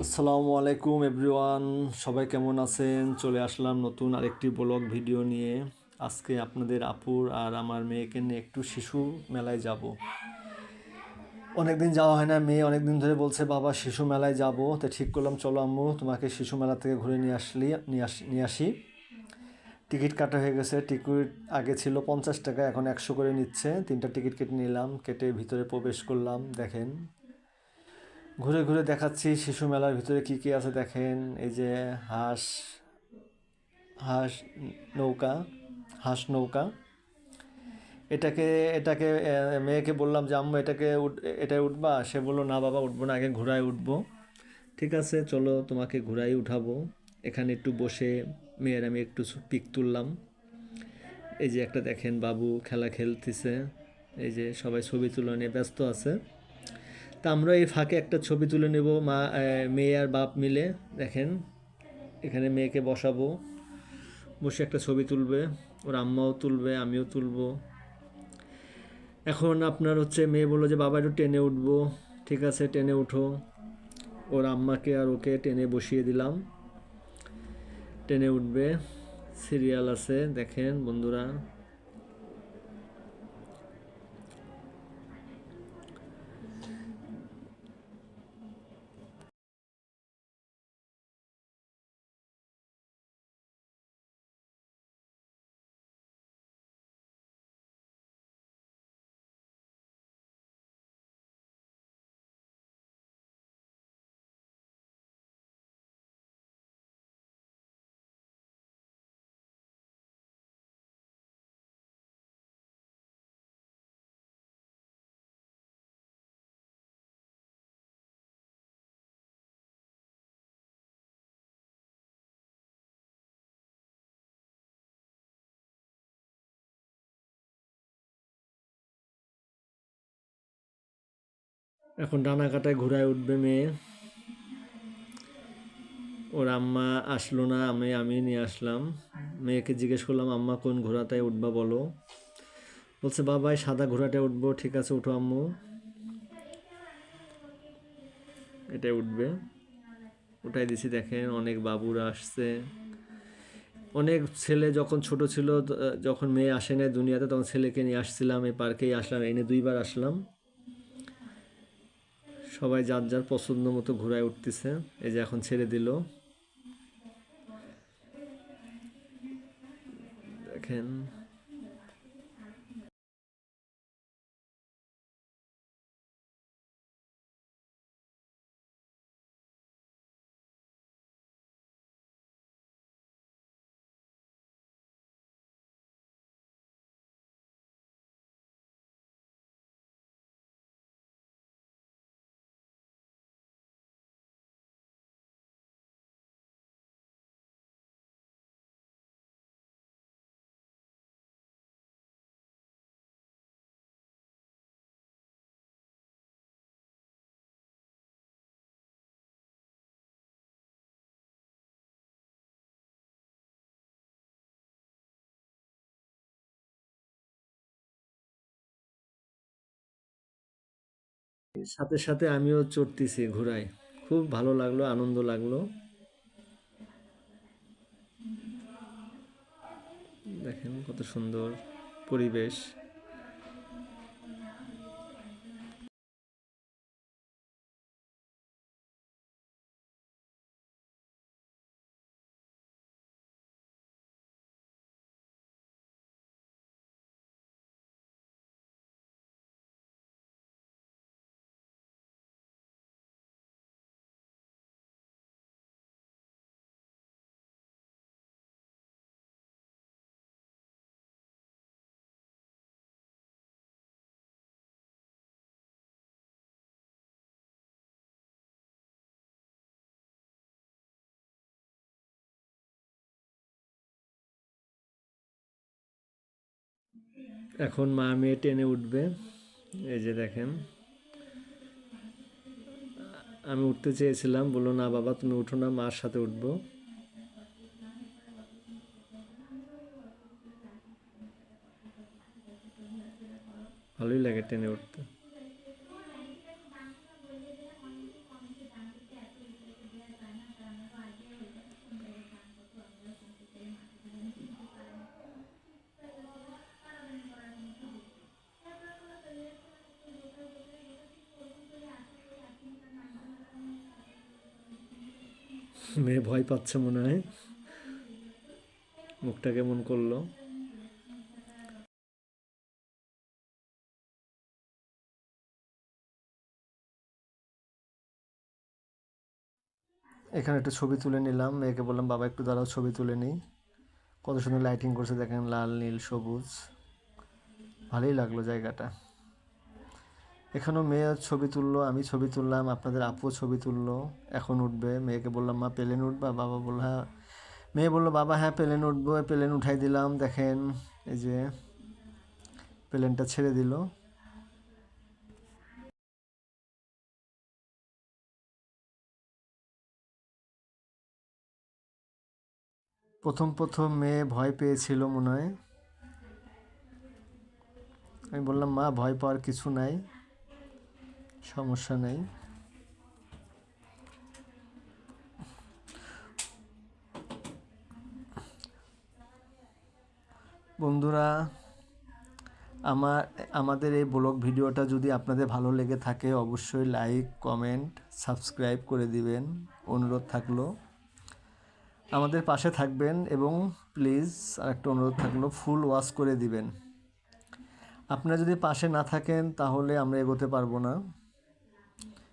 আসসালামু আলাইকুম, এভরিওয়ান। সবাই কেমন আছেন? চলে আসলাম নতুন আরেকটি ব্লগ ভিডিও নিয়ে। আজকে আপনাদের আপুর আর আমার মেয়েকে নিয়ে একটু শিশু মেলায় যাব। অনেকদিন যাওয়া হয় না, মেয়ে অনেকদিন ধরে বলছে, বাবা, শিশু মেলায় যাব। তো ঠিক করলাম, চলো আম্মু, তোমাকে শিশু মেলা থেকে ঘুরে নিয়ে আসলি, নিয়ে আস টিকিট কাটা হয়ে গেছে, টিকিট আগে ছিল পঞ্চাশ টাকা, এখন একশো করে নিচ্ছে। তিনটা টিকিট কেটে নিলাম, কেটে ভিতরে প্রবেশ করলাম, দেখেন। ঘুরে ঘুরে দেখাচ্ছি শিশু মেলার ভিতরে কি কি আছে দেখেন। এই যে হাঁস হাঁস নৌকা হাঁস নৌকা। এটাকে এটাকে মেয়েকে বললাম যে, আম্মু, এটাকে এটায় উঠবা? সে বলল, না বাবা, উঠবো না, আগে ঘোড়ায় উঠবো। ঠিক আছে, চলো, তোমাকে ঘোড়ায় উঠাবো। এখানে একটু বসে মেয়ের আমি একটু পিক তুললাম। এই যে একটা দেখেন বাবু খেলা খেলতেছে। এই যে সবাই ছবি তুলে নিয়ে ব্যস্ত আছে। তা আমরা এই ফাঁকে একটা ছবি তুলে নেব, মা মেয়ে আর বাপ মিলে। দেখেন, এখানে মেয়েকে বসাবো। বসে একটা ছবি তুলবে, ওর আম্মাও তুলবে, আমিও তুলবো। এখন আপনার হচ্ছে মেয়ে বলল যে, বাবা, একটু টেনে উঠবো। ঠিক আছে, টেনে উঠো। ওর আম্মাকে আর ওকে টেনে বসিয়ে দিলাম। টেনে উঠবে। সিরিয়াল আছে, দেখেন বন্ধুরা। এখন ডানা কাটায় ঘোড়ায় উঠবে মেয়ে। ওর আম্মা আসলো না, আমি আমি নিয়ে আসলাম। মেয়েকে জিজ্ঞেস করলাম, আম্মা, কোন ঘোড়াটায় উঠবা বলো? বলছে, বাবাই, সাদা ঘোড়াটায় উঠবো, ঠিক আছে উঠো আম্মু। এটাই উঠবে। উঠাই দিছি, দেখেন, অনেক বাবুরা আসছে। অনেক ছেলে যখন ছোট ছিল যখন মেয়ে আসে নাই দুনিয়াতে, তখন ছেলেকে নিয়ে আসছিলাম, এই পার্কেই আসলাম, এনে দুইবার আসলাম। সবাই যার যার পছন্দ মতো ঘোরায় উঠতেছে। এই যে এখন ছেড়ে দিল। দেখেন। সাথে সাথে আমিও চড়তেছি ঘোড়ায়। খুব ভালো লাগল আনন্দ লাগল। দেখেন কত সুন্দর পরিবেশ। এখন মা মেয়ে টেনে উঠবে। এই যে দেখেন। আমি উঠতে চেয়েছিলাম, বলল, না বাবা, তুমি উঠো না, মার সাথে উঠবো। ভালোই লাগে টেনে উঠতে। মেয়ে ভয় পাচ্ছে মনে হয়। মুখটা কেমন করল? এখানে একটা ছবি তুলে নিলাম। মেয়েকে বললাম, বাবা, একটু দাঁড়াও, ছবি তুলে নিই। কত সুন্দর লাইটিং করছে, দেখেন লাল, নীল, সবুজ। ভালোই লাগল জায়গাটা। এখানেও মেয়ে ছবি তুললো, আমি ছবি তুললাম, আপনাদের আপুও ছবি তুললো, এখন উঠবে। মেয়েকে বললাম, মা, প্লেন উঠবা? বাবা বলল হ্যাঁ। মেয়ে বলল, বাবা হ্যাঁ প্লেন উঠবো, প্লেন উঠাই দিলাম, দেখেন। এই যে প্লেনটা ছেড়ে দিল। প্রথম প্রথম মেয়ে ভয় পেয়েছিল মনে হয়। আমি বললাম, মা, ভয় পাওয়ার কিছু নাই। সমস্যা নেই। বন্ধুরা, আমার, আমাদের এই ব্লগ ভিডিওটা যদি আপনাদের ভালো লেগে থাকে, অবশ্যই লাইক, কমেন্ট, সাবস্ক্রাইব করে দিবেন। অনুরোধ থাকল। আমাদের পাশে থাকবেন এবং প্লিজ আরেকটা অনুরোধ থাকল, ফুল ওয়াশ করে দিবেন। আপনারা যদি পাশে না থাকেন, তাহলে আমরা এগোতে পারব না।